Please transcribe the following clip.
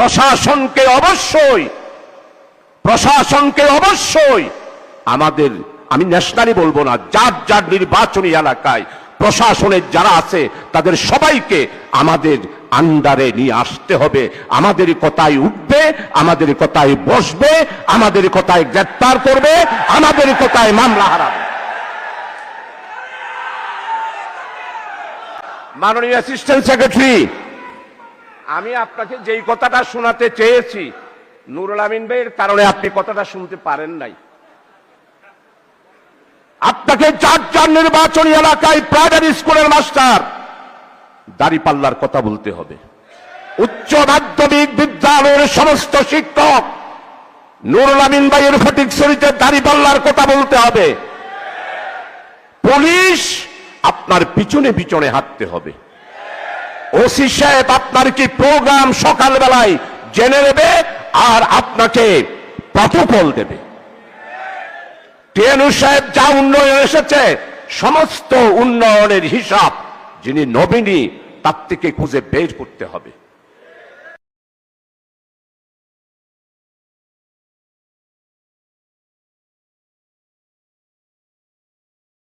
প্রশাসনকে অবশ্যই প্রশাসনকে অবশ্যই আমাদের, আমি ন্যাশনালি বলব না, যার যার নির্বাচনী এলাকায় প্রশাসনের যারা আছে, তাদের সবাইকে আমাদের আন্ডারে নিয়ে আসতে হবে। আমাদের কথায় উঠবে, আমাদের কথায় বসবে, আমাদের কথায় গ্রেপ্তার করবে, আমাদের কথায় মামলা হারাবে। মাননীয় অ্যাসিস্ট্যান্ট সেক্রেটারি আমি আপনাকে যেই কথাটা শোনাতে চেয়েছি, নুরুল আমিন ভাইয়ের কারণে আপনি কথাটা শুনতে পারেন নাই। আপনাকে চার চার নির্বাচনী এলাকায় প্রাইমারি স্কুলের মাস্টার দাড়িপাল্লার কথা বলতে হবে। উচ্চ মাধ্যমিক বিদ্যালয়ের সমস্ত শিক্ষক, নুরুল আমিন ভাইয়ের ফটিকছড়িতে দাড়িপাল্লার কথা বলতে হবে। পুলিশ আপনার পিছনে পিছনে হাঁটতে হবে। ওসি সাহেব, আপনার কি প্রোগ্রাম সকালবেলায় জেনে নেবে আর আপনাকে প্রটোকল দেবে? টিএনু সাহেব যা উন্নয়ন এসেছে, সমস্ত উন্নয়নের হিসাব যিনি নবীনী তার থেকে খুঁজে বের করতে হবে।